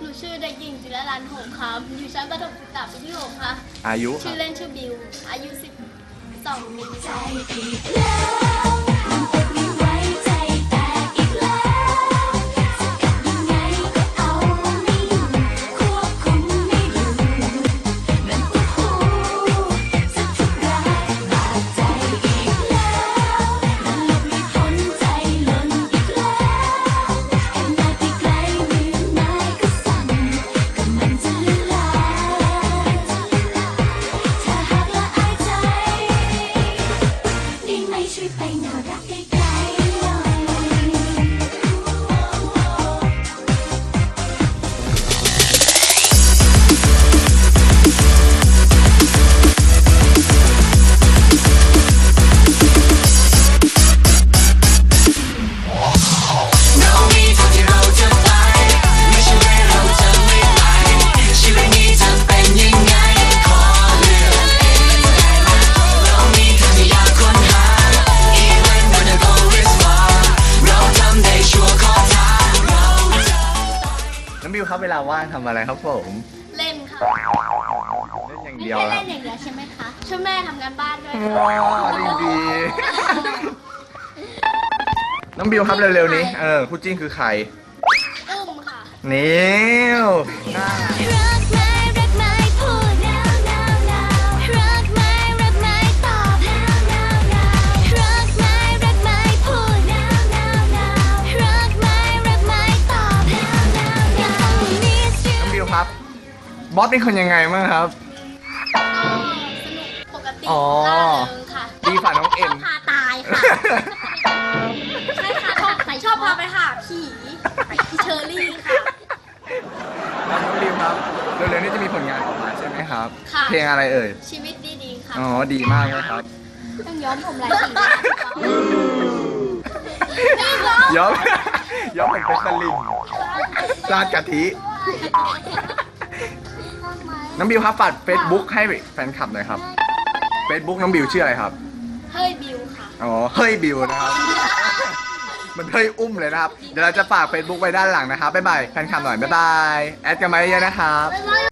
หนูชื่อเด็กหญิงจิรลันหงครับ อยู่ชั้นประถมศึกษาปีที่หกค่ะ อายุชื่อเล่นชื่อบิว อายุสิบสองปี ได้ไหมช่ ครับเวลาว่างทำอะไรครับผมเล่นค่ะเล่นอย่างไม่เดียวใช่ครัเล่บนอย่างเดียวใช่ไหมคะช่วยแม่ทำงานบ้านด้วยอ๋อดีดีน้องบิวครับเร็วๆนี้เออคู่จิ้นคือใคร อุ้มค่ะ นิว รักไหมรัก อสเป็นคนยังไงบ้างครับก็สนุกปกติอ๋อ ล่าเริงค่ะดีกว่าน้องเอ็มชบพาตายค่ะใช่ค่ะชอบใส่ชอบพาไปหาผีพี่เชอรี่ค่ะแล้วน้องบิวครับเร็วๆนี้จะมีผลงานออกมาใช่ไหมครับ ค่ะ เพลงอะไรเอ่ย ชีวิตดีๆค่ะอ๋อ ดีมากเลยครับต้องย้อมผมลายสีด้วยนี่เหรอย้อม ย้อมเหมือนเป็นสลิงราดกะทิ น้องบิวครับฝาก Facebook ให้แฟนคลับหน่อยครับ Facebook น้องบิวชื่ออะไรครับ เฮ้ยบิวค่ะ อ๋อ เฮ้ยบิวนะครับ มันเฮ้ยอุ้มเลยนะครับ เดี๋ยวเราจะฝาก Facebook ไว้ด้านหลังนะครับบ๊ายบายแฟนคลับหน่อยบ๊ายบาย แอดกันมาเยอะๆนะครับ บ๊ายบาย